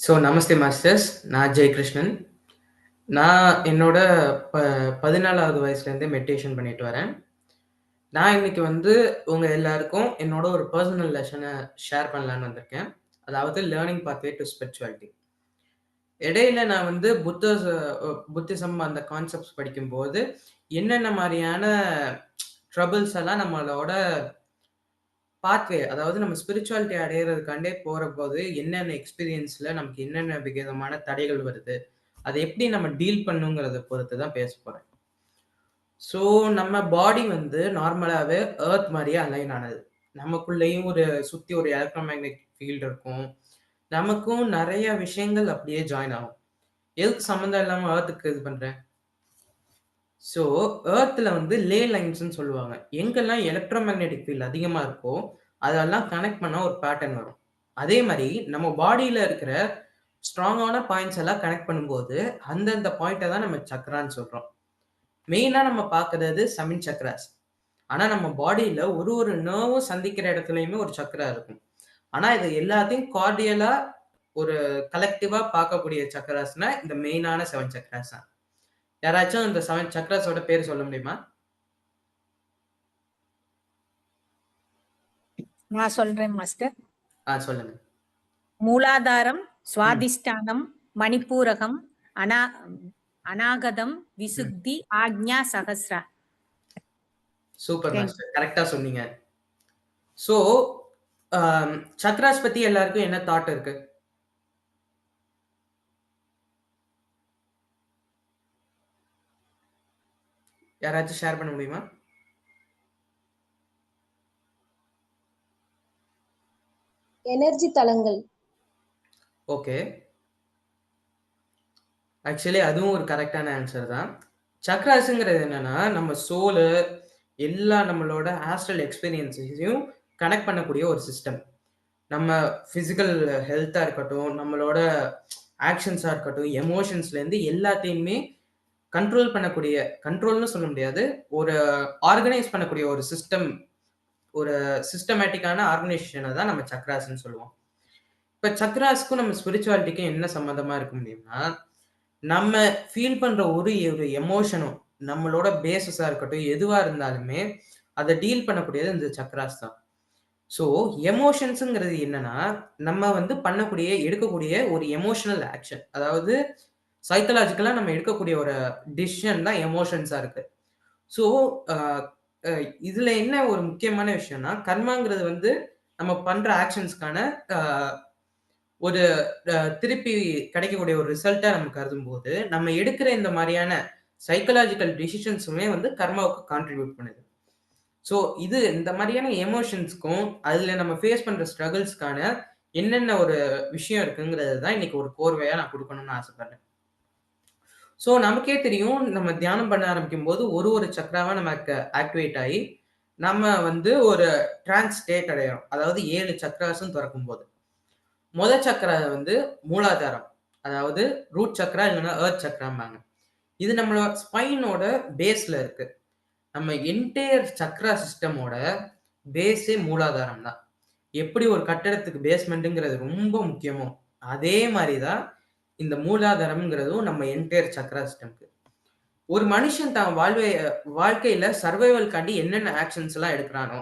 So நமஸ்தே masters. நான் ஜெயகிருஷ்ணன். நான் என்னோட ப 14வது வயசுலேருந்தே மெடிடேஷன் பண்ணிட்டு வரேன். நான் இன்னைக்கு வந்து உங்கள் எல்லாருக்கும் என்னோட ஒரு பர்சனல் லெசனை ஷேர் பண்ணலான்னு வந்திருக்கேன். அதாவது லேர்னிங் பாத்வே டு ஸ்பிரிச்சுவாலிட்டி. இடையில நான் வந்து புத்த புத்திசம் அந்த கான்செப்ட்ஸ் படிக்கும்போது, என்னென்ன மாதிரியான ட்ரபிள்ஸ் எல்லாம் நம்மளோட பாத்வே அதாவது நம்ம ஸ்பிரிச்சுவாலிட்டி அடையறதுக்காண்டே போகிறபோது என்னென்ன எக்ஸ்பீரியன்ஸ்ல நமக்கு என்னென்ன விதமான தடைகள் வருது, அதை எப்படி நம்ம டீல் பண்ணுங்கிறத பொறுத்து தான் பேச போறேன். ஸோ நம்ம பாடி வந்து நார்மலாகவே ஏர்த் மாதிரியே அலைன் ஆனது. நமக்குள்ளேயும் ஒரு சுற்றி ஒரு எலக்ட்ரோ மேக்னெட்டிக் ஃபீல்ட் இருக்கும். நமக்கும் நிறைய விஷயங்கள் அப்படியே ஜாயின் ஆகும். எதுக்கு சம்மந்தம் இல்லாமல் ஏர்த்துக்கு இது பண்ணுறேன் ஸோ ஏர்த்தில் வந்து லே லைன்ஸ்ன்னு சொல்லுவாங்க. எங்கெல்லாம் எலக்ட்ரோ மேக்னெட்டிக் ஃபீல்ட் அதிகமாக இருக்கோ, அதெல்லாம் கனெக்ட் பண்ணால் ஒரு பேட்டர்ன் வரும். அதே மாதிரி நம்ம பாடியில் இருக்கிற ஸ்ட்ராங்கான பாயிண்ட்ஸ் எல்லாம் கனெக்ட் பண்ணும்போது, அந்தந்த பாயிண்ட்டை தான் நம்ம சக்கரான்னு சொல்கிறோம் மெயினாக நம்ம பார்க்கறது சமின் சக்கராஸ் ஆனால் நம்ம பாடியில் ஒரு ஒரு நர்வும் சந்திக்கிற இடத்துலையுமே ஒரு சக்கரா இருக்கும். ஆனால் இது எல்லாத்தையும் கார்டியலாக ஒரு கலெக்டிவாக பார்க்கக்கூடிய சக்கராஸ்னால் இந்த மெயினான செவன் சக்கராஸ் தான். யாராச்சும் இந்த 7 சக்ராஸோட பேர் சொல்ல முடியுமா? நான் சொல்றேன் மாஸ்டர். ஆ சொல்லுங்க. மூலாதாரம். சுவாதிஷ்டானம், மணிப்பூரகம், அனா அநாகதம், ம். விசுத்தி, ஆக்ஞா, சஹஸ்ரா. Super master. கரெக்ட்டா சொன்னீங்க. அம் சக்ராஸ் பத்தி எல்லாருக்கும் என்ன தாட் இருக்கு? யாராச்சும் ஷேர் பண்ண முடியுமா? எனர்ஜி தளங்கள். ஓகே. ஆக்சுவலி அதுவும் ஒரு கரெக்ட்டான ஆன்சர் தான். சக்ராஸ்ங்கிறது என்னன்னா, நம்ம சோலு, எல்லா நம்மளோட ஆஸ்ட்ரல் எக்ஸ்பீரியன்ஸஸையும் கனெக்ட் பண்ணக்கூடிய ஒரு சிஸ்டம். நம்ம பிசிக்கல் ஹெல்த்தா இருக்கட்டும், நம்மளோட ஆக்ஷன்ஸா இருக்கட்டும், எமோஷன்ஸ்லேருந்து எல்லாத்தையுமே கண்ட்ரோல் பண்ணக்கூடிய கண்ட்ரோல்னு சொல்ல முடியாது. ஒரு ஆர்கனைஸ் பண்ணக்கூடிய ஒரு சிஸ்டம் ஒரு சிஸ்டமேட்டிக்கான ஆர்கனைசேஷனை தான் நம்ம சக்ராஸ்ன்னு சொல்லுவோம். இப்போ சக்ராஸ்க்கும் நம்ம ஸ்பிரிச்சுவாலிட்டிக்கும் என்ன சம்மந்தமாக இருக்க முடியும்னா, நம்ம ஃபீல் பண்ணுற ஒரு ஒரு எமோஷனும், நம்மளோட பேசஸாக இருக்கட்டும், எதுவாக இருந்தாலுமே, அதை டீல் பண்ணக்கூடியது இந்த சக்ராஸ் தான். ஸோ எமோஷன்ஸுங்கிறது என்னன்னா, நம்ம வந்து பண்ணக்கூடிய எடுக்கக்கூடிய ஒரு எமோஷனல் ஆக்ஷன். அதாவது சைக்கலாஜிக்கலாக நம்ம எடுக்கக்கூடிய ஒரு டிசிஷன் தான் எமோஷன்ஸாக இருக்குது ஸோ இதில் என்ன ஒரு முக்கியமான விஷயம்னா, கர்மாங்கிறது வந்து நம்ம பண்ணுற ஆக்ஷன்ஸ்க்கான ஒரு திருப்பி கிடைக்கக்கூடிய ஒரு ரிசல்ட்டாக நம்ம கருதும் போது நம்ம எடுக்கிற இந்த மாதிரியான சைக்கலாஜிக்கல் டிசிஷன்ஸுமே வந்து கர்மாவுக்கு கான்ட்ரிபியூட் பண்ணுது. ஸோ இது இந்த மாதிரியான எமோஷன்ஸ்க்கும், அதில் நம்ம ஃபேஸ் பண்ணுற ஸ்ட்ரகிள்ஸ்க்கான என்னென்ன ஒரு விஷயம் இருக்குங்கிறது தான் இன்னைக்கு ஒரு கோர்வையாக நான் கொடுக்கணும்னு ஆசைப்படுறேன். ஸோ நமக்கே தெரியும், நம்ம தியானம் பண்ண ஆரம்பிக்கும்போது ஒரு ஒரு சக்கராவாக நமக்கு ஆக்டிவேட் ஆகி நம்ம வந்து ஒரு ட்ரான்ஸ் ஸ்டேட் அடையிறோம் அதாவது ஏழு சக்கராஸும் திறக்கும் போது முத சக்கர வந்து மூலாதாரம். அதாவது ரூட் சக்கரா இல்லைன்னா ஏர்த் சக்கராம்பாங்க இது நம்மளோட ஸ்பைனோட பேஸ்ல இருக்கு. நம்ம என்டையர் சக்ரா சிஸ்டமோட பேஸே மூலாதாரம் தான். எப்படி ஒரு கட்டடத்துக்கு பேஸ்மெண்ட்டுங்கிறது ரொம்ப முக்கியமோ, அதே மாதிரி தான் இந்த மூலாதாரம்ங்கிறதும் நம்ம என்டையர் சக்ரா சிஸ்டம்க்கு. ஒரு மனுஷன் தான் வாழ்வை வாழ்க்கையில சர்வைவல்காண்டி என்னென்ன ஆக்ஷன்ஸ் எல்லாம் எடுக்கிறானோ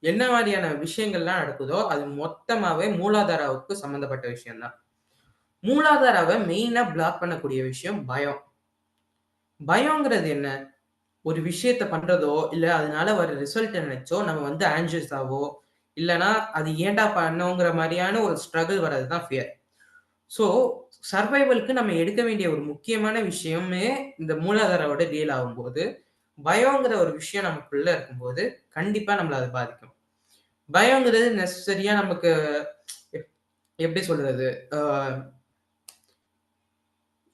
என்ன மாதிரியான விஷயங்கள்லாம் நடக்குதோ, அது மொத்தமாவே மூலாதாராவுக்கு சம்மந்தப்பட்ட விஷயம்தான் மூலாதாரவை மெயினா பிளாக் பண்ணக்கூடிய விஷயம் பயம். பயங்கிறது என்ன? ஒரு விஷயத்த பண்றதோ, இல்ல அதனால வர ரிசல்ட் நினைச்சோ நம்ம வந்து ஆன்சியஸ் ஆவோ, இல்லைன்னா அது ஏன்டா பண்ணோங்கிற மாதிரியான ஒரு ஸ்ட்ரகிள் வர்றது தான் ஃபியர். ஸோ சர்வைவலுக்கு நம்ம எடுக்க வேண்டிய ஒரு முக்கியமான விஷயமே இந்த மூலாதாரோட டீல் ஆகும்போது, பயோங்கிற ஒரு விஷயம் நமக்குள்ள இருக்கும்போது, கண்டிப்பா நம்மளை அது பாதிக்கும். பயோங்கிறது நெசசரியா நமக்கு எப் எப்படி சொல்றது?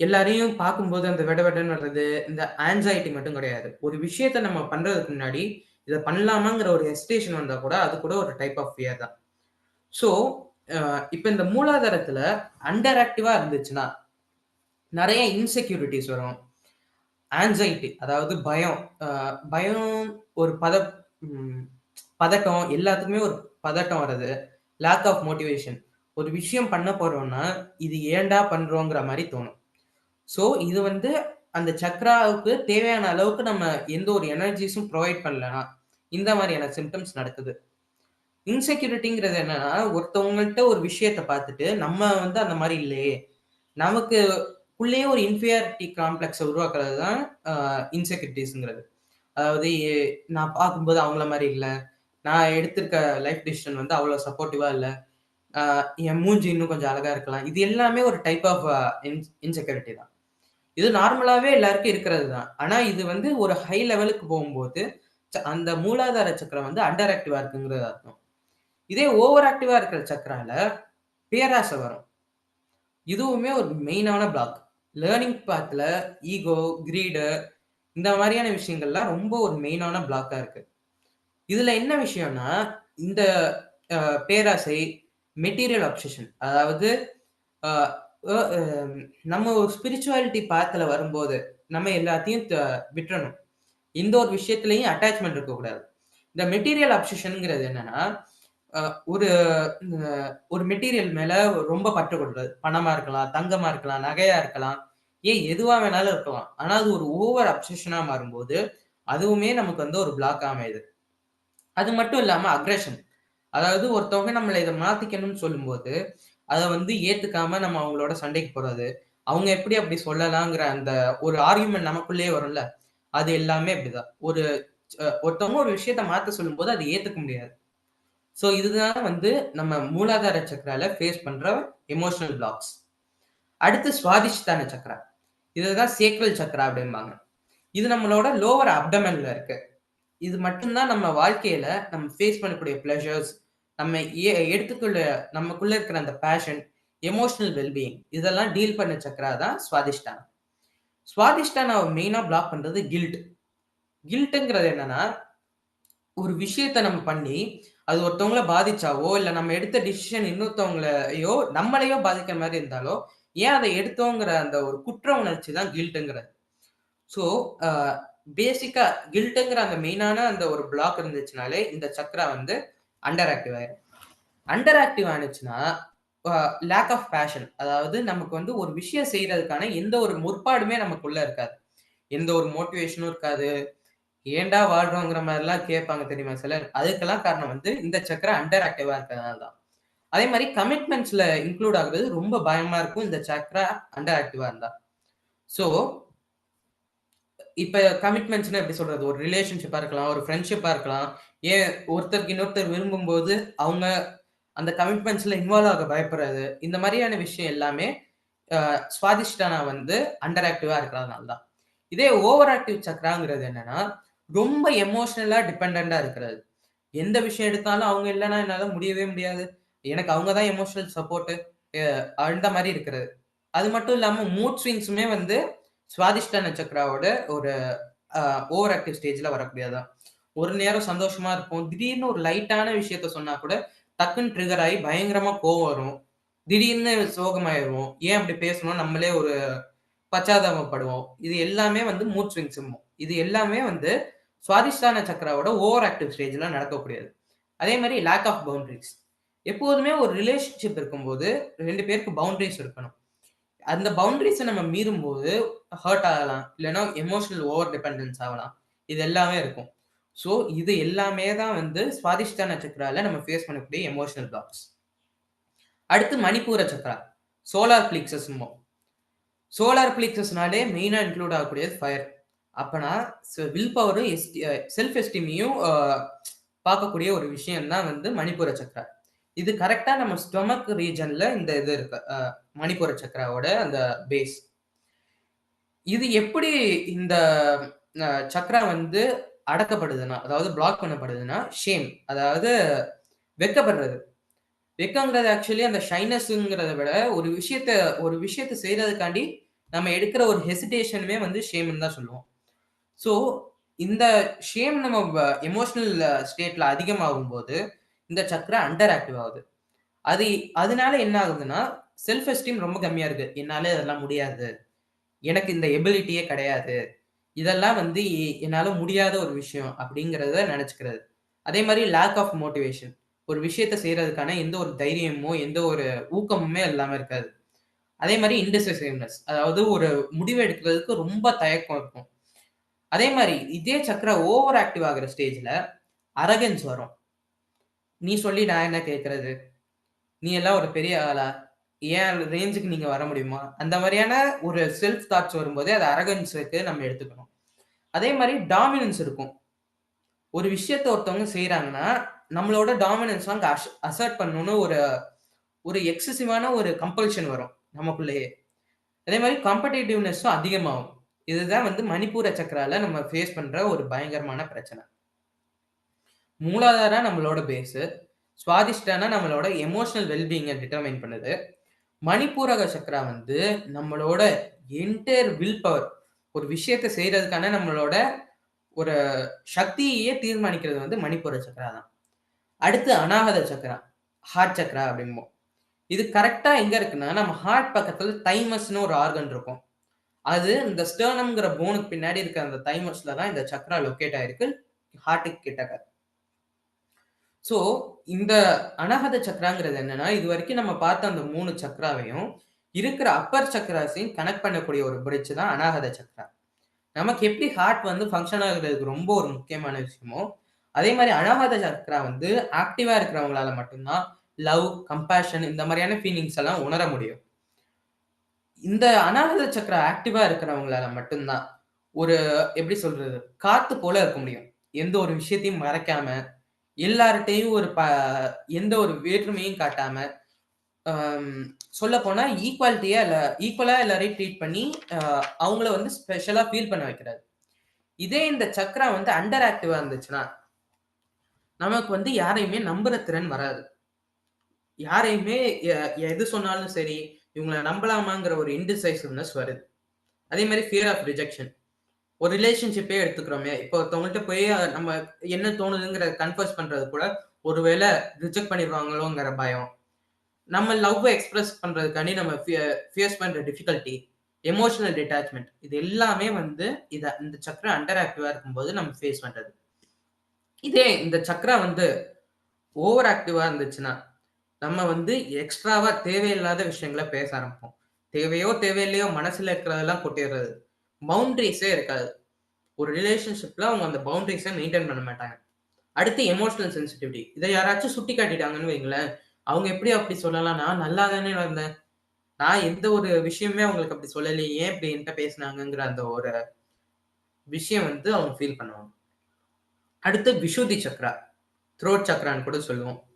எல்லாரையும் பார்க்கும்போது அந்த வெட வெடன்னு வர்றது, இந்த ஆன்சைட்டி மட்டும் கிடையாது. ஒரு விஷயத்த நம்ம பண்றதுக்கு முன்னாடி, இதை பண்ணலாமாங்கிற ஒரு ஹெசிடேஷன் வந்தா கூட, அது கூட ஒரு டைப் ஆஃப் ஃபியர் தான். ஸோ இப்ப இந்த மூலாதாரத்துல அண்டர் ஆக்டிவா இருந்துச்சுன்னா, நிறைய இன்செக்யூரிட்டிஸ் வரும். ஆன்சைட்டி அதாவது பயம். பயம் ஒரு பத பதட்டம் எல்லாத்துக்குமே ஒரு பதட்டம் வர்றது. Lack of motivation. ஒரு விஷயம் பண்ண போறோம்னா, இது ஏன்டா பண்றோங்கிற மாதிரி தோணும். ஸோ, இது வந்து அந்த சக்ராவுக்கு தேவையான அளவுக்கு நம்ம எந்த ஒரு எனர்ஜிஸும் ப்ரொவைட் பண்ணலனா, இந்த மாதிரியான சிம்டம்ஸ் நடக்குது. இன்செக்யூரிட்டிங்கிறது என்னன்னா, ஒருத்தவங்கள்ட்ட ஒரு விஷயத்த பார்த்துட்டு, நம்ம வந்து அந்த மாதிரி இல்லையே, நமக்கு உள்ளேயே ஒரு இன்ஃபீரியாரிட்டி காம்ப்ளெக்ஸை உருவாக்குறது தான் இன்செக்யூரிட்டிஸுங்கிறது அதாவது நான் பார்க்கும்போது அவங்கள மாதிரி இல்லை நான் எடுத்திருக்க லைஃப் டிசிஷன் வந்து அவ்வளோ சப்போர்ட்டிவாக இல்லை என் மூஞ்சி இன்னும் கொஞ்சம் அழகாக இருக்கலாம். இது எல்லாமே ஒரு டைப் ஆஃப் இன் இன்செக்யூரிட்டி தான். இது நார்மலாகவே எல்லாருக்கும் இருக்கிறது தான். ஆனால் இது வந்து ஒரு ஹை லெவலுக்கு போகும்போது, ச அந்த மூலாதார சக்கரம் வந்து அண்டர் இருக்குங்கிறது அர்த்தம். இதே ஓவர் ஆக்டிவா இருக்கிற சக்கரால பேராசை வரும். இதுவுமே ஒரு மெயினான பிளாக். லேர்னிங் பாத்ல ஈகோ, கிரீடு இந்த மாதிரியான விஷயங்கள்லாம் ரொம்ப ஒரு மெயினான பிளாக்கா இருக்கு. இதுல என்ன விஷயம்னா, இந்த பேராசை, மெட்டீரியல் அப்சஷன் அதாவது நம்ம ஒரு ஸ்பிரிச்சுவாலிட்டி பாத்துல வரும்போது, நம்ம எல்லாத்தையும் த விட்டுறணும். எந்த ஒரு விஷயத்துலையும் அட்டாச்மெண்ட் இருக்கக்கூடாது. இந்த மெட்டீரியல் அப்சஷனுங்கிறது என்னன்னா, ஒரு ஒரு மெட்டீரியல் மேல ரொம்ப பற்றுக்கொள்றது. பணமா இருக்கலாம், தங்கமா இருக்கலாம், நகையா இருக்கலாம். ஏன் எதுவா வேணாலும் இருக்கலாம். ஆனா அது ஒரு ஓவர் அப்சஷனா மாறும்போது, அதுவுமே நமக்கு வந்து ஒரு பிளாக் அமையுது. அது மட்டும் இல்லாம அக்ரஷன். அதாவது ஒருத்தவங்க நம்மளை இதை மாத்திக்கணும்னு சொல்லும்போது, அதை வந்து ஏத்துக்காம நம்ம அவங்களோட சண்டைக்கு போறது. அவங்க எப்படி அப்படி சொல்லலாங்கிற அந்த ஒரு ஆர்குமென்ட் நமக்குள்ளேயே வரும்ல. அது எல்லாமே அப்படிதான். ஒரு ஒருத்தவங்க ஒரு விஷயத்த மாத்த சொல்லும்போது அதை ஏத்துக்க முடியாது. ஸோ இதுதான் வந்து நம்ம மூலாதார சக்கரால ஃபேஸ் பண்ற எமோஷனல் பிளாக்ஸ். அடுத்து சுவாதிஷ்டான சக்கரா இதுதான் சேக்ரல் சக்கரா அப்படிம்பாங்க. இது நம்மளோட லோவர் அப்டமன்ல இருக்கு. இது மட்டும்தான் நம்ம வாழ்க்கையில நம்ம ஃபேஸ் பண்ணக்கூடிய ப்ளஷர்ஸ் நம்ம எடுத்துக்கொள்ள எடுத்துக்குள்ள நமக்குள்ள இருக்கிற அந்த பேஷன், எமோஷனல் வெல்பீயிங் இதெல்லாம் டீல் பண்ண சக்கரா தான் சுவாதிஷ்டானா. சுவாதிஷ்டான மெயினா பிளாக் பண்றது கில்ட். கில்ட்டுங்கிறது என்னன்னா, ஒரு விஷயத்த நம்ம பண்ணி, அது ஒருத்தவங்கள பாதிச்சாவோ, இல்ல நம்ம எடுத்த டிசிஷன் இன்னொருத்தவங்களையோ, நம்மளையோ பாதிக்கிற மாதிரி இருந்தாலோ, ஏன் அதை எடுத்தோங்கிற அந்த ஒரு குற்ற உணர்ச்சி தான் கில்ட்டுங்கிறது ஸோ, பேசிக்கா கில்ட்டுங்கிற அந்த மெயினான அந்த ஒரு பிளாக் இருந்துச்சுனாலே, இந்த சக்கரா வந்து அண்டர் ஆக்டிவ் ஆயிடும் அண்டர் ஆக்டிவ் ஆனிச்சுன்னா லேக் ஆஃப் பேஷன் அதாவது நமக்கு வந்து ஒரு விஷயம் செய்யறதுக்கான எந்த ஒரு முற்பாடுமே நமக்குள்ள இருக்காது. எந்த ஒரு மோட்டிவேஷனும் இருக்காது. ஏன்டா வாழ்றோங்கிற மாதிரிலாம் கேட்பாங்க தெரியுமா சிலர்? அதுக்கெல்லாம் காரணம் வந்து இந்த சக்கரம் அண்டர் ஆக்டிவா இருக்கிறதுனால தான். அதே மாதிரி கமிட்மெண்ட்ஸ்ல இன்க்ளூட் ஆகுறது ரொம்ப பயமா இருக்கும். இந்த சக்கரா அண்டர் ஆக்டிவா இருந்தா. ஸோ இப்ப கமிட்மெண்ட்ஸ்னு எப்படி சொல்றது? ஒரு ரிலேஷன்ஷிப்பா இருக்கலாம், ஒரு ஃப்ரெண்ட்ஷிப்பா இருக்கலாம். ஏன் ஒருத்தருக்கு இன்னொருத்தர் விரும்பும்போது, அவங்க அந்த கமிட்மெண்ட்ஸ்ல இன்வால்வ் ஆக பயப்படுறது. இந்த மாதிரியான விஷயம் எல்லாமே சுவாதிஷ்டானா வந்து அண்டர் ஆக்டிவா இருக்கிறதுனால தான். இதே ஓவர் ஆக்டிவ் சக்கராங்கிறது என்னன்னா, ரொம்ப எமோஷனலா டிபெண்டன்ட்டா இருக்கிறது. எந்த விஷயம் எடுத்தாலும் அவங்க இல்லைன்னா என்னால முடியவே முடியாது. எனக்கு அவங்க தான் எமோஷனல் சப்போர்ட்டு. அந்த மாதிரி இருக்கிறது. அது மட்டும் இல்லாம மூட் ஸ்விங்ஸுமே வந்து சுவாதிஷ்டான நட்சத்திராவோட ஒரு ஓவர் ஆக்டிவ் ஸ்டேஜ்ல வரக்கூடியதான் ஒரு நேரம் சந்தோஷமா இருப்போம். திடீர்னு ஒரு லைட்டான விஷயத்த சொன்னா கூட, டக்குன்னு ட்ரிகர் ஆகி பயங்கரமா கோவம் வரும். திடீர்னு சோகமாயிடுவோம் ஏன் அப்படி பேசணும்? நம்மளே ஒரு பச்சாதாபப்படுவோம். இது எல்லாமே வந்து மூட் ஸ்விங்ஸும்போம். இது எல்லாமே வந்து சுவாதிஷ்டான சக்கராவோட ஓவர் ஆக்டிவ் ஸ்டேஜ்லாம் நடக்கக்கூடியது. அதே மாதிரி லேக் ஆஃப் பவுண்ட்ரிஸ் எப்போதுமே ஒரு ரிலேஷன்ஷிப் இருக்கும்போது ரெண்டு பேருக்கு பவுண்டரிஸ் இருக்கணும். அந்த பவுண்டரிஸை நம்ம மீறும்போது ஹர்ட் ஆகலாம். இல்லைன்னா எமோஷனல் ஓவர் டிபெண்டன்ஸ் ஆகலாம். இது எல்லாமே இருக்கும். ஸோ இது எல்லாமே தான் வந்து சுவாதிஷ்டான சக்கராவில் நம்ம ஃபேஸ் பண்ணக்கூடிய எமோஷனல் பிளாக்ஸ். அடுத்து மணிப்பூர சக்கரா சோலார் பிளிக்ஸஸ் சோலார் பிளிக்ஸஸ்னாலே மெயினாக இன்க்ளூட் ஆகக்கூடியது ஃபயர். அப்பனா வில் பவரும், எஸ்டி செல்ஃப் எஸ்டீமையும் பார்க்கக்கூடிய ஒரு விஷயம் தான் வந்து மணிப்பூர சக்ரா. இது கரெக்டாக நம்ம ஸ்டொமக் ரீஜன்ல இந்த இது இருக்கு. மணிப்பூர சக்ராவோட அந்த பேஸ். இது எப்படி இந்த அ சக்ரா வந்து அடக்கப்படுதுன்னா, அதாவது பிளாக் பண்ணப்படுதுன்னா, ஷேம் அதாவது வெட்கப்படுறது. வெக்கங்கிறது ஆக்சுவலி அந்த ஷைனஸ்ங்கிறத விட ஒரு விஷயத்த ஒரு விஷயத்த செய்யறதுக்காண்டி நம்ம எடுக்கிற ஒரு ஹெசிடேஷனுமே வந்து ஷேம்னு தான் சொல்லுவோம். ஸோ இந்த ஷேம் நம்ம வ எமோஷனல் ஸ்டேட்ல அதிகமாகும்போது, இந்த சக்ரா அண்டர் ஆக்டிவ் ஆகுது. அது அதனால என்ன ஆகுதுன்னா, செல்ஃப் எஸ்டீம் ரொம்ப கம்மியா இருக்கு. என்னால இதெல்லாம் முடியாது. எனக்கு இந்த எபிலிட்டியே கிடையாது. இதெல்லாம் வந்து என்னால் என்னால முடியாத ஒரு விஷயம் அப்படிங்கிறத நினச்சிக்கிறது அதே மாதிரி லேக் ஆஃப் மோட்டிவேஷன். ஒரு விஷயத்த செய்யறதுக்கான எந்த ஒரு தைரியமோ எந்த ஒரு ஊக்கமுமே இல்லாமல் இருக்காது அதே மாதிரி இன்டிசிசிவ்னஸ் அதாவது ஒரு முடிவு எடுக்கிறதுக்கு ரொம்ப தயக்கம் இருக்கும் அதே மாதிரி இதே சக்கர ஓவர் ஆக்டிவ் ஆகுற ஸ்டேஜ்ல அரகன்ஸ் வரும். நீ சொல்லி நான் என்ன கேட்கறது நீ எல்லாம் ஒரு பெரிய ஆளா? ஏன் ரேஞ்சுக்கு நீங்க வர முடியுமா? அந்த மாதிரியான ஒரு செல்ஃப் தாட்ஸ் வரும்போதே அது அரகன்ஸுக்கு நம்ம எடுத்துக்கணும். அதே மாதிரி டாமினன்ஸ் இருக்கும். ஒரு விஷயத்த ஒருத்தவங்க செய்யறாங்கன்னா நம்மளோட டாமினன்ஸ் அங்க அசர்ட் பண்ணணும்னு ஒரு ஒரு எக்ஸசிவான ஒரு கம்பல்ஷன் வரும் நமக்குள்ளேயே. அதே மாதிரி காம்படேட்டிவ்னஸும் அதிகமாகும். இதுதான் வந்து மணிப்பூர சக்கரால நம்ம ஃபேஸ் பண்ற ஒரு பயங்கரமான பிரச்சனை. மூலாதாரம் நம்மளோட பேஸு சுவாதிஷ்டானா நம்மளோட எமோஷனல் வெல்பீங்கை டிட்டர்மைன் பண்ணுது. மணிப்பூரக சக்கரா வந்து நம்மளோட என்டையர் வில் பவர் ஒரு விஷயத்தை செய்யறதுக்கான நம்மளோட ஒரு சக்தியையே தீர்மானிக்கிறது வந்து மணிப்பூர சக்கரா தான். அடுத்து அனாகத சக்கரா ஹார்ட் சக்கரா அப்படிம்போம். இது கரெக்டா எங்க இருக்குன்னா நம்ம ஹார்ட் பக்கத்துல தைமஸ்னு ஒரு ஆர்கன் இருக்கும். அது இந்த ஸ்டர்னம்ங்கிற போனுக்கு பின்னாடி இருக்க அந்த தைமஸ்ல தான் இந்த சக்கரா லொக்கேட் ஆயிருக்கு. ஹார்ட்டுக்கு கிட்டக்க ஸோ இந்த அனகத சக்கராங்கிறது என்னன்னா இது வரைக்கும் நம்ம பார்த்த அந்த மூணு சக்கராவையும் இருக்கிற அப்பர் சக்கராஸையும் கனெக்ட் பண்ணக்கூடிய ஒரு பிரிட்ஜ் தான் அனாகத சக்கரா நமக்கு எப்படி ஹார்ட் வந்து ஃபங்க்ஷன் ஆகுறதுக்கு ரொம்ப ஒரு முக்கியமான விஷயமோ அதே மாதிரி அனாகத சக்கரா வந்து ஆக்டிவா இருக்கிறவங்களால மட்டும்தான் லவ் கம்பேஷன் இந்த மாதிரியான ஃபீலிங்ஸ் எல்லாம் உணர முடியும். இந்த அனாகத சக்கரா ஆக்டிவா இருக்கிறவங்களால மட்டும்தான் ஒரு எப்படி சொல்றது காத்து போல இருக்க முடியும். எந்த ஒரு விஷயத்தையும் மறைக்காம எல்லார்ட்டையும் ஒரு ப எந்த ஒரு வேற்றுமையும் காட்டாம சொல்ல போனா ஈக்குவாலிட்டியா இல்ல ஈக்குவலா எல்லாரையும் ட்ரீட் பண்ணி அவங்கள வந்து ஸ்பெஷலா ஃபீல் பண்ண வைக்கிறாரு இதே இந்த சக்கரா வந்து அண்டர் ஆக்டிவா இருந்துச்சுன்னா நமக்கு வந்து யாரையுமே நம்புற திறன் வராது. யாரையுமே எது சொன்னாலும் சரி இவங்களை நம்பலாமாங்கிற ஒரு இன்டிசைசிவ்னஸ் வருது. அதே மாதிரி ஃபியர் ஆஃப் ரிஜெக்ஷன் ஒரு ரிலேஷன்ஷிப்பே எடுத்துக்கிறோமே இப்போ ஒருத்தவங்கள்ட்ட போய் நம்ம என்ன தோணுதுங்கிற கன்ஃபர்ஸ் பண்றது கூட ஒருவேளை ரிஜெக்ட் பண்ணிடுவாங்களோங்கிற பயம். நம்ம லவ் எக்ஸ்பிரஸ் பண்றதுக்காண்டி நம்ம ஃபியர்ஸ் பண்ற டிஃபிகல்ட்டி எமோஷனல் டிட்டாச்மெண்ட் இது எல்லாமே வந்து இதை இந்த சக்கரம் அண்டர் ஆக்டிவா இருக்கும்போது நம்ம ஃபேஸ் பண்றது. இதே இந்த சக்கரா வந்து ஓவர் ஆக்டிவா இருந்துச்சுன்னா நம்ம வந்து எக்ஸ்ட்ராவா தேவையில்லாத விஷயங்களை பேச ஆரம்பிப்போம். தேவையோ தேவையில்லையோ மனசுல இருக்கிறதெல்லாம் கொட்டிடுறது. பவுண்டரிஸே இருக்காது. ஒரு ரிலேஷன்ஷிப்ல அவங்க அந்த பவுண்டரிஸை மெயின்டைன் பண்ண மாட்டாங்க. அடுத்து எமோஷனல் சென்சிட்டிவிட்டி இதை யாராச்சும் சுட்டி காட்டிட்டாங்கன்னு வைங்களேன் அவங்க எப்படி அப்படி சொல்லலாம்? நான் நல்லா தானே வந்தேன். நான் எந்த ஒரு விஷயமே அவங்களுக்கு அப்படி சொல்லலையே ஏன் இப்படி என்கிட்ட பேசினாங்கிற அந்த ஒரு விஷயம் வந்து அவங்க ஃபீல் பண்ணுவாங்க. அடுத்து விஷுதி சக்ரா த்ரோட் சக்ரான்னு கூட சொல்லுவோம்.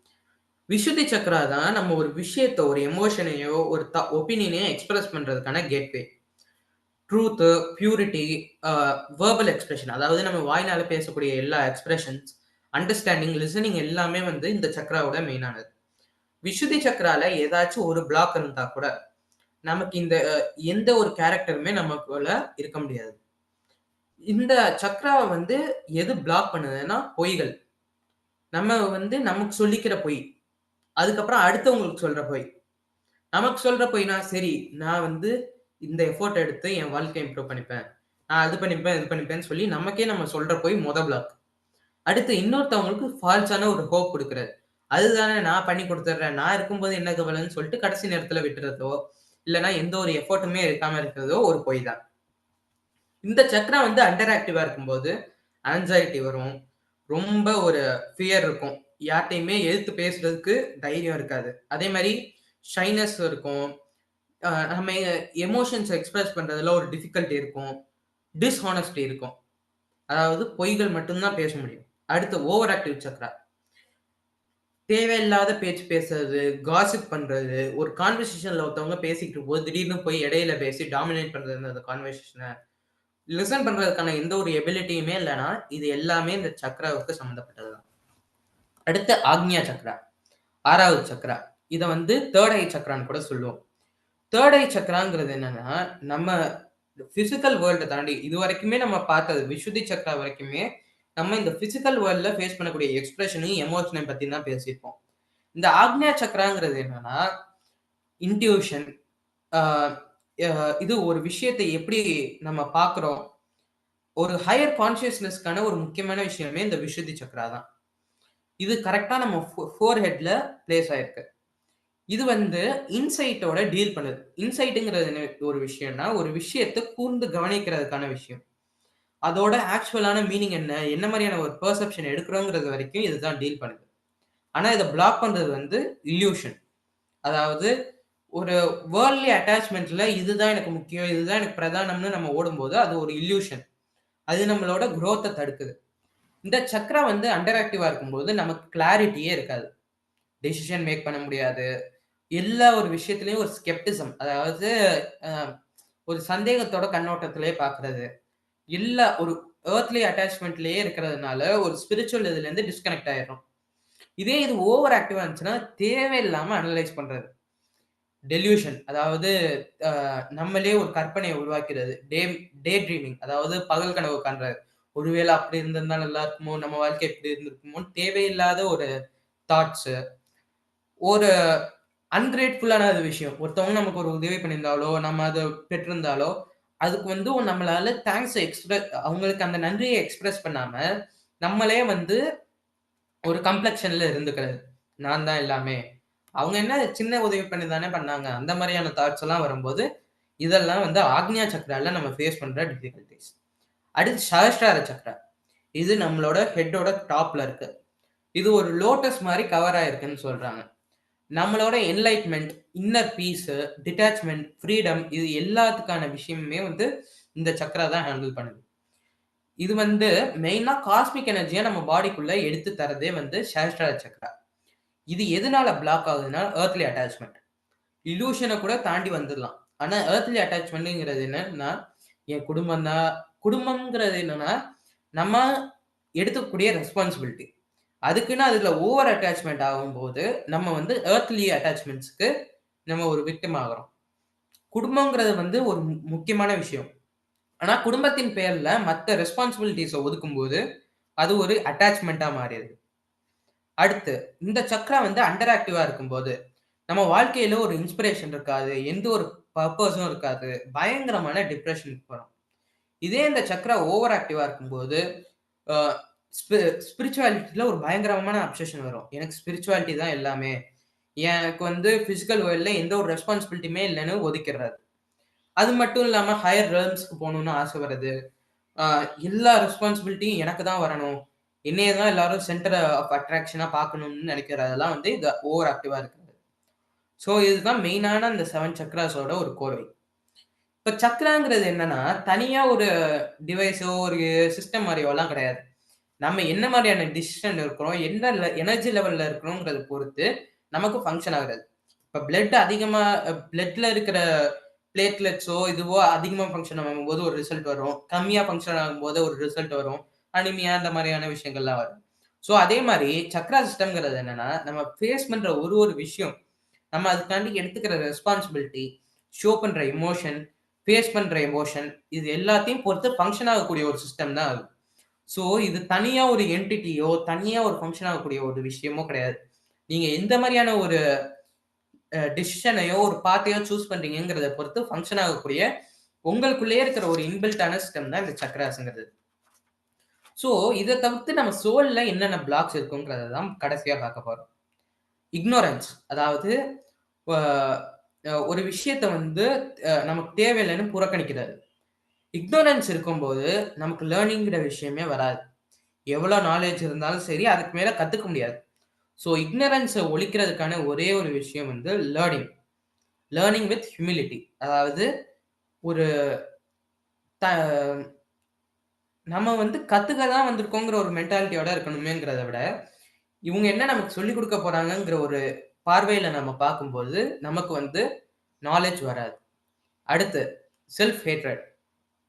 விஷுதி சக்கரா தான் நம்ம ஒரு விஷயத்த ஒரு எமோஷனையோ ஒரு த ஒப்பீனியனையோ எக்ஸ்பிரஸ் பண்ணுறதுக்கான gateway truth purity verbal expression அதாவது நம்ம வாய்னால பேசக்கூடிய எல்லா எக்ஸ்பிரஷன்ஸ் அண்டர்ஸ்டாண்டிங் லிசனிங் எல்லாமே வந்து இந்த சக்கராவோட மெயினானது விஷுதி சக்கரால ஏதாச்சும் ஒரு பிளாக் இருந்தா கூட நமக்கு இந்த எந்த ஒரு கேரக்டருமே நமக்குள்ள இருக்க முடியாது. இந்த சக்கராவை வந்து எது பிளாக் பண்ணுதுன்னா பொய்கள். நம்ம வந்து நமக்கு சொல்லிக்கிற பொய். அதுக்கப்புறம் அடுத்தவங்களுக்கு சொல்ற பொய். நமக்கு சொல்ற பொய்னா சரி நான் வந்து இந்த எஃபோர்ட் எடுத்து என் வாழ்க்கையை இம்ப்ரூவ் பண்ணிப்பேன். நான் அது பண்ணிப்பேன் இது பண்ணிப்பேன்னு சொல்லி நமக்கே நம்ம சொல்ற போய் மொத பிளாக் அடுத்து இன்னொருத்தவங்களுக்கு ஃபால்ஸான ஒரு ஹோப் கொடுக்குறது. அதுதானே நான் பண்ணி கொடுத்துட்றேன். நான் இருக்கும்போது என்ன கவலைன்னு சொல்லிட்டு கடைசி நேரத்துல விட்டுறதோ இல்லைன்னா எந்த ஒரு எஃபோர்ட்டுமே இருக்காம இருக்கிறதோ ஒரு பொய் தான். இந்த சக்கரம் வந்து அண்டர் ஆக்டிவா இருக்கும்போது ஆன்சைட்டி வரும். ரொம்ப ஒரு ஃபியர் இருக்கும். யார்ட்டையுமே எழுத்து பேசுறதுக்கு தைரியம் இருக்காது. அதே மாதிரி ஷைனஸ் இருக்கும். நம்ம எமோஷன்ஸ் எக்ஸ்பிரஸ் பண்றதுல ஒரு டிஃபிகல்ட்டி இருக்கும். டிஸ்ஹானஸ்டி இருக்கும். அதாவது பொய்கள் மட்டும்தான் பேச முடியும். அடுத்து ஓவர் ஆக்டிவ் சக்ரா தேவையில்லாத பேச்சு பேசுறது காசிப் பண்றது ஒரு கான்வர்சேஷன்ல ஒருத்தவங்க பேசிக்கிட்டு போது திடீர்னு போய் இடையில பேசி டாமினேட் பண்றது அந்த கான்வர்சேஷனை லிசன் பண்றதுக்கான எந்த ஒரு எபிலிட்டியுமே இல்லைன்னா இது எல்லாமே இந்த சக்ராவுக்கு சம்மந்தப்பட்டதுதான் அடுத்து ஆக்னியா சக்ரா ஆறாவது சக்ரா இதை வந்து தேர்ட் ஐ சக்ரான்னு கூட சொல்லுவோம். தேர்ட் ஐ சக்ராங்கிறது என்னன்னா நம்ம பிசிக்கல் வேர்ல்டை தாண்டி இது வரைக்குமே நம்ம பார்த்தது விஷுதி சக்ரா வரைக்குமே நம்ம இந்த பிசிக்கல் வேர்ல்டில் ஃபேஸ் பண்ணக்கூடிய எக்ஸ்பிரஷனையும் எமோஷனையும் பற்றி தான் பேசியிருப்போம். இந்த ஆக்னியா சக்ராங்கிறது என்னன்னா இன்ட்யூஷன் இது ஒரு விஷயத்தை எப்படி நம்ம பார்க்குறோம்? ஒரு ஹையர் கான்சியஸ்னஸ்க்கான ஒரு முக்கியமான விஷயமே இந்த விஷுத்தி சக்ரா தான். இது கரெக்டா நம்ம ஃபோர் ஹெட்ல பிளேஸ் ஆயிருக்கு. இது வந்து இன்சைட்டோட டீல் பண்ணுது. இன்சைட்டுங்கிறது என்ன ஒரு விஷயம்னா ஒரு விஷயத்தை கூர்ந்து கவனிக்கிறதுக்கான விஷயம். அதோட ஆக்சுவலான மீனிங் என்ன? என்ன மாதிரியான ஒரு பெர்செப்ஷன் எடுக்கிறோங்கிறது வரைக்கும் இதுதான் டீல் பண்ணுது. ஆனால் இதை பிளாக் பண்ணுறது வந்து இல்யூஷன் அதாவது ஒரு வேர்ல்ட்லி அட்டாச்மெண்ட்ல இதுதான் எனக்கு முக்கியம் இதுதான் எனக்கு பிரதானம்னு நம்ம ஓடும்போது அது ஒரு இல்யூஷன் அது நம்மளோட குரோத்தை தடுக்குது. இந்த சக்ரா வந்து அண்டர் ஆக்டிவா இருக்கும்போது நமக்கு கிளாரிட்டியே இருக்காது. டெசிஷன் மேக் பண்ண முடியாது. எல்லா ஒரு விஷயத்துலயும் ஒரு ஸ்கெப்டிசம் அதாவது ஒரு சந்தேகத்தோட கண்ணோட்டத்திலே பாக்குறது. எல்லா ஒரு ஏர்த்லி அட்டாச்மெண்ட்லயே இருக்கிறதுனால ஒரு ஸ்பிரிச்சுவல் இதுல இருந்து டிஸ்கனெக்ட் ஆயிடும் இதே இது ஓவர் ஆக்டிவா இருந்துச்சுன்னா தேவையில்லாம அனலைஸ் பண்றது. டெல்யூஷன் அதாவது நம்மளே ஒரு கற்பனையை உருவாக்கிறது. டே டே ட்ரீமிங் அதாவது பகல் கனவு காண்றது ஒருவேளை அப்படி இருந்திருந்தா நல்லா இருக்குமோ நம்ம வாழ்க்கை எப்படி இருந்திருக்குமோ தேவையில்லாத ஒரு தாட்ஸ் ஒரு அன்கிரேட்ஃபுல்லான அது விஷயம். ஒருத்தவங்க நமக்கு ஒரு உதவி பண்ணியிருந்தாலோ நம்ம அதை பெற்றிருந்தாலோ அதுக்கு வந்து நம்மளால தேங்க்ஸ் எக்ஸ்பிரஸ் அவங்களுக்கு அந்த நன்றியை எக்ஸ்பிரஸ் பண்ணாம நம்மளே வந்து ஒரு கம்ப்ளெக்ஷன்ல இருந்துக்கிறது. நான் தான் எல்லாமே. அவங்க என்ன சின்ன உதவி பண்ணி தானே பண்ணாங்க? அந்த மாதிரியான தாட்ஸ் எல்லாம் வரும்போது இதெல்லாம் வந்து ஆக்னியா சக்கரால நம்ம ஃபேஸ் பண்ற டிஃபிகல்டிஸ் அடுத்து சஹஸ்ரார சக்கரா இது நம்மளோட ஹெட்டோட டாப்ல இருக்கு. இது ஒரு லோட்டஸ் மாதிரி கவர் ஆயிருக்குன்னு சொல்றாங்க. நம்மளோட enlightenment inner peace detachment freedom இது எல்லாத்துக்கான விஷயமுமே வந்து இந்த சக்கரா தான் ஹேண்டில் பண்ணுது. இது வந்து மெயினாக காஸ்மிக் எனர்ஜியை நம்ம பாடிக்குள்ளே எடுத்து தரதே வந்து சஹஸ்ரார சக்கரா இது எதனால பிளாக் ஆகுதுன்னா ஏர்த்லி அட்டாச்மெண்ட் இலூஷனை கூட தாண்டி வந்துடலாம். ஆனா ஏர்த்லி அட்டாச்மெண்ட்ங்கிறது என்னன்னா என் குடும்பம் தான் குடும்பம்ங்கிறது என்னன்னா நம்ம எடுத்துக்கக்கூடிய ரெஸ்பான்சிபிலிட்டி அதுக்குன்னு அதுல ஓவர் அட்டாச்மெண்ட் ஆகும்போது நம்ம வந்து ஏர்த்லி அட்டாச்மெண்ட்ஸ்க்கு நம்ம ஒரு விக்டம் ஆகிறோம். குடும்பங்கிறது வந்து ஒரு மு- முக்கியமான விஷயம். ஆனா குடும்பத்தின் பேர்ல மற்ற ரெஸ்பான்சிபிலிட்டிஸை ஒதுக்கும்போது அது ஒரு அட்டாச்மெண்ட்டா மாறிடுது. அடுத்து இந்த சக்கரா வந்து அண்டர் ஆக்டிவா இருக்கும்போது நம்ம வாழ்க்கையில ஒரு இன்ஸ்பிரேஷன் இருக்காது எந்த ஒரு பர்பஸும் இருக்காது பயங்கரமான டிப்ரெஷனுக்கு போகிறோம் இதே இந்த சக்கரா ஓவர் ஆக்டிவா இருக்கும்போது ஸ்பிரிச்சுவாலிட்டியில ஒரு பயங்கரமான அப்சஷன் வரும். எனக்கு ஸ்பிரிச்சுவாலிட்டி தான் எல்லாமே. எனக்கு வந்து பிசிக்கல் வேர்ல்ட்ல எந்த ஒரு ரெஸ்பான்சிபிலிட்டியுமே இல்லைன்னு ஒதுக்கிடுறாரு அது மட்டும் இல்லாமல் ஹையர் ரேம்ஸ்க்கு போகணும்னு ஆசை வருது எல்லா ரெஸ்பான்சிபிலிட்டியும் எனக்கு தான் வரணும். என்னைய தான் எல்லாரும் சென்டர் ஆஃப் அட்ராக்ஷனாக பார்க்கணும்னு நினைக்கிறதெல்லாம் வந்து இது ஓவர் ஆக்டிவாக இருக்கிறது ஸோ இதுதான் மெயினான அந்த செவன் சக்ராஸோட ஒரு கோர்வை. இப்போ சக்ராங்கிறது என்னன்னா தனியாக ஒரு டிவைஸோ ஒரு சிஸ்டம் மாதிரியோலாம் கிடையாது. நம்ம என்ன மாதிரியான டிசிஷன் இருக்கிறோம் என்ன எனர்ஜி லெவலில் இருக்கிறோங்கிறத பொறுத்து நமக்கு ஃபங்க்ஷன் ஆகுறது. இப்போ பிளட் அதிகமாக பிளட்ல இருக்கிற பிளேட்லெட்ஸோ இதுவோ அதிகமாக ஃபங்க்ஷன் ஆகும்போது ஒரு ரிசல்ட் வரும். கம்மியாக ஃபங்க்ஷன் ஆகும்போது ஒரு ரிசல்ட் வரும். அனிமியா அந்த மாதிரியான விஷயங்கள்லாம் வரும். ஸோ அதே மாதிரி சக்ரா சிஸ்டம்ங்கிறது என்னன்னா நம்ம ஃபேஸ் பண்ற ஒரு ஒரு விஷயம் நம்ம அதுக்காண்டி எடுத்துக்கிற ரெஸ்பான்சிபிலிட்டி ஷோ பண்ற எமோஷன் ஃபேஸ் பண்ற எமோஷன் இது எல்லாத்தையும் பொறுத்து ஃபங்க்ஷன் ஆகக்கூடிய ஒரு சிஸ்டம் தான் அது. ஸோ இது தனியா ஒரு என்டிட்டியோ தனியா ஒரு ஃபங்க்ஷன் ஆகக்கூடிய ஒரு விஷயமோ கிடையாது. நீங்க எந்த மாதிரியான ஒரு டிசிஷனையோ ஒரு பாத்தையோ சூஸ் பண்றீங்கிறத பொறுத்து ஃபங்க்ஷன் ஆகக்கூடிய உங்களுக்குள்ளேயே இருக்கிற ஒரு இன்பில்ட்டான சிஸ்டம் தான் இந்த சக்கராசுங்கிறது ஸோ இதை தவிர்த்து நம்ம சோலில் என்னென்ன பிளாக்ஸ் இருக்குங்கிறத தான் கடைசியாக பார்க்க போகிறோம் இக்னோரன்ஸ் அதாவது ஒரு விஷயத்த வந்து நமக்கு தேவையில்லைன்னு புறக்கணிக்கிறது. இக்னோரன்ஸ் இருக்கும்போது நமக்கு லேர்னிங்கிற விஷயமே வராது. எவ்வளோ நாலேஜ் இருந்தாலும் சரி அதுக்கு மேலே கற்றுக்க முடியாது. ஸோ இக்னரன்ஸை ஒழிக்கிறதுக்கான ஒரே ஒரு விஷயம் வந்து லேர்னிங் லேர்னிங் வித் ஹியூமிலிட்டி அதாவது ஒரு த நம்ம வந்து கத்துக்க தான் வந்திருக்கோங்கிற ஒரு மென்டாலிட்டியோட இருக்கணுமேங்கிறத விட இவங்க என்ன நமக்கு சொல்லி கொடுக்க போறாங்கங்கிற ஒரு பார்வையில நம்ம பார்க்கும்போது நமக்கு வந்து நாலேஜ் வராது. அடுத்து செல்ஃப் ஹேட்ரட்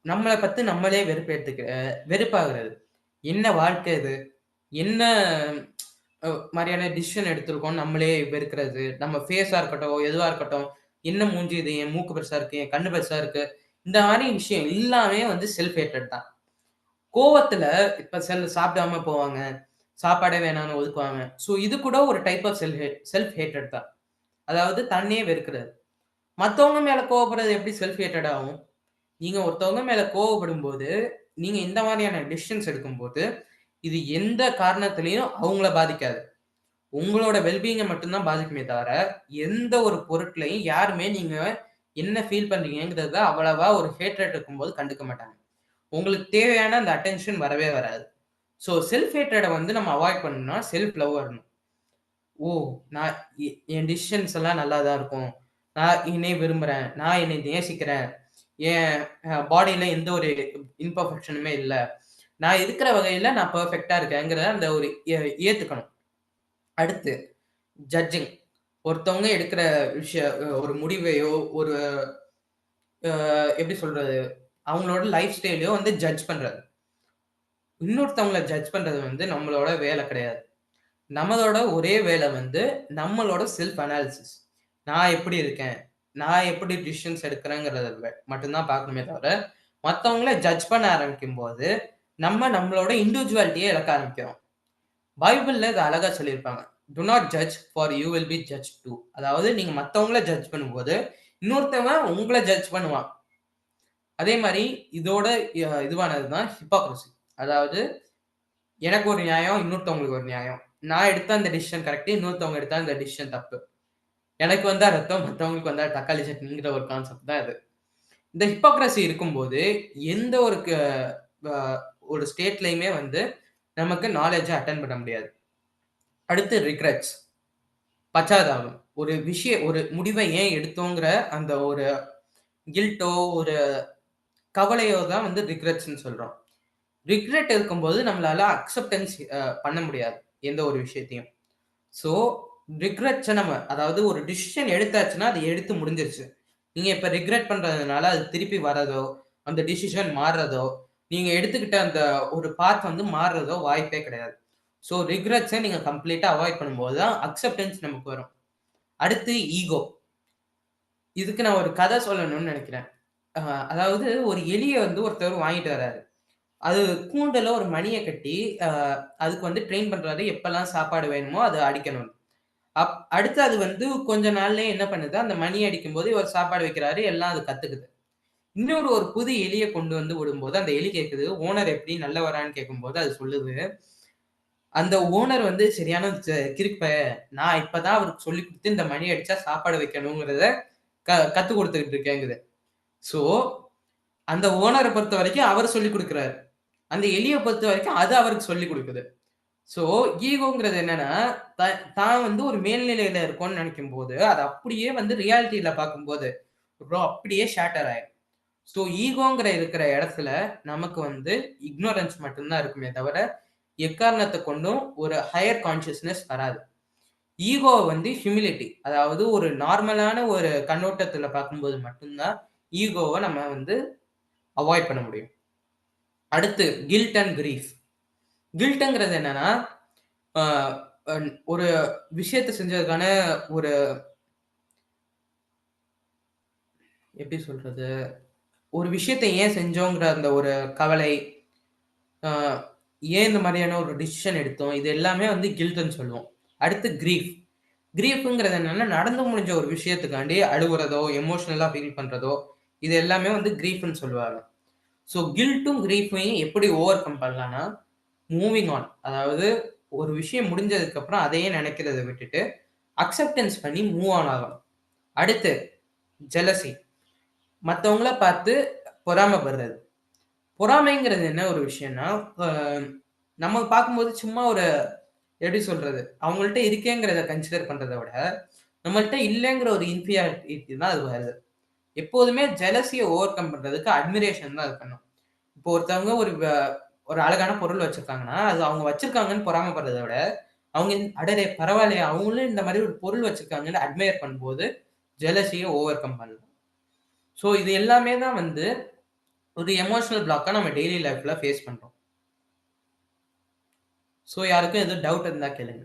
நம்மளை பத்தி நம்மளே வெறுப்பேற்றுக்க வெறுப்பாகிறது. என்ன வாழ்க்கை இது? என்ன மாதிரியான டிசிஷன் எடுத்திருக்கோம் நம்மளே வெறுக்கிறது. நம்ம ஃபேஸா இருக்கட்டும் எதுவா இருக்கட்டும் என்ன மூஞ்சி இது? என் மூக்கு பெருசா இருக்கு? என் கண்ணு பெருசா இருக்கு? இந்த மாதிரி விஷயம் எல்லாமே வந்து செல்ஃப் ஹேட்ரட் தான். கோவத்துல இப்ப செல் சாப்பிடாம போவாங்க. சாப்பாடே வேணாம்னு ஒதுக்குவாங்க. ஸோ இது கூட ஒரு type of self self hated தான். அதாவது தன்னையே வெறுக்கிறது. மற்றவங்க மேல கோவப்படுறது எப்படி செல்ஃப் ஹேட்டட் ஆகும்? நீங்க ஒருத்தவங்க மேல கோவப்படும் போது நீங்க இந்த மாதிரியான டிசிஷன்ஸ் எடுக்கும்போது இது எந்த காரணத்திலையும் அவங்கள பாதிக்காது. உங்களோட வெல்பீயிங்க மட்டும்தான் பாதிக்குமே தவிர, எந்த ஒரு பொருட்களையும் யாருமே நீங்க என்ன ஃபீல் பண்றீங்கிறத அவ்வளவா ஒரு ஹேட்ரட் இருக்கும்போது கண்டுக்க மாட்டாங்க. உங்களுக்கு தேவையான அந்த அட்டென்ஷன் வரவே வராது. ஸோ செல்ஃப் ஹேட்டடை வந்து நம்ம அவாய்ட் பண்ணணும்னா, செல்ஃப் லவ் வரணும். ஓ! நான் எ என் டிசிஷன்ஸ் எல்லாம் நல்லா தான் இருக்கும். நான் என்னை விரும்புகிறேன் நான் என்னை நேசிக்கிறேன். என் பாடியில் எந்த ஒரு இம்பர்ஃபெக்ஷனுமே இல்லை நான் இருக்கிற வகையில் நான் பர்ஃபெக்டாக இருக்கேங்கிறத அந்த ஒரு ஏ அடுத்து ஜட்ஜிங். ஒருத்தவங்க எடுக்கிற விஷய ஒரு முடிவையோ, ஒரு எப்படி சொல்கிறது அவங்களோட லைஃப் ஸ்டைலையோ வந்து ஜட்ஜ் பண்ணுறது இன்னொருத்தவங்கள ஜட்ஜ் பண்ணுறது வந்து நம்மளோட வேலை கிடையாது. நம்மளோட ஒரே வேலை வந்து நம்மளோட செல்ஃப் அனாலிசிஸ். நான் எப்படி இருக்கேன்? நான் எப்படி டிசிஷன்ஸ் எடுக்கிறேங்கிறத மட்டும்தான் பார்க்கணுமே தவிர, மற்றவங்கள ஜட்ஜ் பண்ண ஆரம்பிக்கும்போது, நம்ம நம்மளோட இண்டிவிஜுவாலிட்டியை இழக்க ஆரம்பிக்கிறோம். பைபிளில் இத அழகாக சொல்லியிருப்பாங்க. "Do not judge for you will be judge too." அதாவது நீங்கள் மற்றவங்கள ஜட்ஜ் பண்ணும்போது, இன்னொருத்தவன் உங்களை ஜட்ஜ் பண்ணுவான். அதே மாதிரி இதோட இதுவானது தான் ஹிப்போக்ரசி. அதாவது எனக்கு ஒரு நியாயம், இன்னொருத்தவங்களுக்கு ஒரு நியாயம். நான் எடுத்த அந்த டிசிஷன் கரெக்டு இன்னொருத்தவங்க எடுத்தா அந்த டிசிஷன் தப்பு. எனக்கு வந்தா ரத்தம், மற்றவங்களுக்கு வந்தா தக்காளி சட்னிங்கிற ஒரு கான்செப்ட் தான் இது. இந்த ஹிப்போக்ரசி இருக்கும்போது, எந்த ஒரு க ஒரு ஸ்டேட்லயுமே வந்து நமக்கு நாலேஜை அட்டன் பண்ண முடியாது. அடுத்து ரிக்ரெட்ஸ். பச்சாதாபம். ஒரு விஷய ஒரு முடிவை ஏன் எடுத்தோங்கிற அந்த ஒரு கில்ட்டோ, ஒரு கவலையோ தான் வந்து ரிக்ரெட்ஸ்ன்னு சொல்றோம். ரிக்ரெட் இருக்கும்போது நம்மளால அக்செப்டன்ஸ் பண்ண முடியாது. எந்த ஒரு விஷயத்தையும். ஸோ ரிக்ரெட்ஸை நம்ம அதாவது ஒரு டிசிஷன் எடுத்தாச்சுன்னா, அது எடுத்து முடிஞ்சிருச்சு. நீங்கள் இப்போ ரிக்ரெட் பண்ணுறதுனால அது திருப்பி வர்றதோ அந்த டிசிஷன் மாறுறதோ, நீங்கள் எடுத்துக்கிட்ட அந்த ஒரு பாத் வந்து மாறுறதோ வாய்ப்பே கிடையாது. ஸோ ரிக்ரெட்ஸை நீங்கள் கம்ப்ளீட்டாக அவாய்ட் பண்ணும்போது தான் அக்செப்டன்ஸ் நமக்கு வரும். அடுத்து ஈகோ. இதுக்கு நான் ஒரு கதை சொல்லணும்னு நினைக்கிறேன் அ அதாவது ஒரு எலிய வந்து ஒருத்தர் வாங்கிட்டு வராரு. அது கூண்டுல ஒரு மணிய கட்டி, அ அதுக்கு வந்து ட்ரெயின் பண்றாரு. எப்பலாம் சாப்பாடு வேணுமோ அத அடிக்கணும்னு. அப் அடுத்து அது வந்து கொஞ்ச நாள்லயே என்ன பண்ணுது, அந்த மணி அடிக்கும்போது இவர் சாப்பாடு வைக்கிறாரு. எல்லாம் அது கத்துக்குது. இன்னொரு ஒரு புது எலிய கொண்டு வந்து விடும்போது, அந்த எலி கேட்குது, "ஓனர் எப்படி நல்லவரான்னு?" கேட்கும்போது அது சொல்லுது, "அந்த ஓனர் வந்து சரியான ச நான் இப்ப தான் அவருக்கு சொல்லிக் குடுத்து இந்த மணி அடிச்சா சாப்பாடு வைக்கணுங்கிறத க கத்துக் குடுத்துக்கிட்டு இருக்கேங்குது." ஸோ அந்த ஓனரை பொறுத்த வரைக்கும் அவர் சொல்லிக் கொடுக்குறாரு அந்த எளியை பொறுத்த வரைக்கும் அது அவருக்கு சொல்லிக் கொடுக்குது ஸோ ஈகோங்கிறது என்னன்னா, த தான் வந்து ஒரு மேல்நிலையில இருக்கோம்னு நெனைக்கும்போது, அது அப்படியே வந்து ரியாலிட்டியில பார்க்கும்போது, ப்ரோ அப்படியே ஷேட்டர் ஆயிடும் ஸோ ஈகோங்கிற இருக்கிற இடத்துல நமக்கு வந்து இக்னோரன்ஸ் மட்டும்தான் இருக்குமே தவிர, எக்காரணத்தை கொண்டும் ஒரு ஹையர் கான்ஷியஸ்னஸ் வராது. ஈகோ வந்து ஹியூமிலிட்டி. அதாவது ஒரு நார்மலான ஒரு கண்ணோட்டத்தில் பார்க்கும்போது மட்டும்தான் ஈகோவ நம்ம வந்து அவாய்ட் பண்ண முடியும். அடுத்து கில்ட் அண்ட் கிரீஃப். கில்ட்டுங்கிறது என்னன்னா, ஒரு விஷயத்த செஞ்சதுக்கான ஒரு எப்படி சொல்றது? ஒரு விஷயத்த ஏன் செஞ்சோங்கிற அந்த ஒரு கவலை, ஏன் இந்த மாதிரியான ஒரு டிசிஷன் எடுத்தோம்? இது எல்லாமே வந்து கில்ட்டுன்னு சொல்லுவோம். அடுத்து கிரீஃப். கிரீஃப்ங்கிறது என்னன்னா, நடந்து முடிஞ்ச ஒரு விஷயத்துக்காண்டி அழுகுறதோ எமோஷனலா ஃபீல் பண்றதோ, இது எல்லாமே வந்து கிரீஃப்னு சொல்லுவாங்க. ஸோ கில்ட்டும், கிரீஃபையும் எப்படி ஓவர் கம் பண்ணலாம்னா, மூவிங் ஆன். அதாவது ஒரு விஷயம் முடிஞ்சதுக்கப்புறம் அதையே நினைக்கிறத விட்டுட்டு, அக்செப்டன்ஸ் பண்ணி மூவ் ஆன் ஆகணும். அடுத்து ஜெலசி. மற்றவங்கள பார்த்து பொறாமைப்படுறது. பொறாமைங்கிறது என்ன ஒரு விஷயம்னா, நம்ம பார்க்கும்போது சும்மா ஒரு எப்படி சொல்றது? அவங்கள்ட்ட இருக்கேங்கிறத கன்சிடர் பண்ணுறத விட, நம்மள்ட்ட இல்லைங்கிற ஒரு இன்ஃபியாரிட்டி தான் அது வருது. எப்போதுமே ஜெலசியை ஓவர் கம் பண்றதுக்கு அட்மிரேஷன் தான் இருக்கணும். இப்போ ஒருத்தவங்க ஒரு ஒரு அழகான பொருள் வச்சிருக்காங்கன்னா, அது அவங்க வச்சிருக்காங்கன்னு பொறாமப்படுறத விட, அவங்க அடலே பரவாயில்லையே! அவங்களும் இந்த மாதிரி ஒரு பொருள் வச்சிருக்காங்கன்னு" அட்மையர் பண்ணும்போது, ஜெலசியை ஓவர் கம் பண்ணலாம். ஸோ இது எல்லாமே தான் வந்து ஒரு எமோஷனல் பிளாக்காக நம்ம டெய்லி லைஃப்பில் ஃபேஸ் பண்ணுறோம் ஸோ யாருக்கும் எதுவும் டவுட் இருந்தால் கேளுங்க.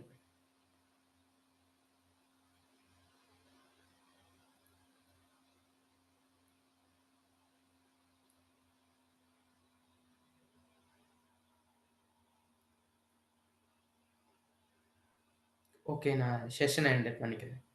ஓகே. நான் செஷனை என்டர் பண்ணிக்கிறேன்.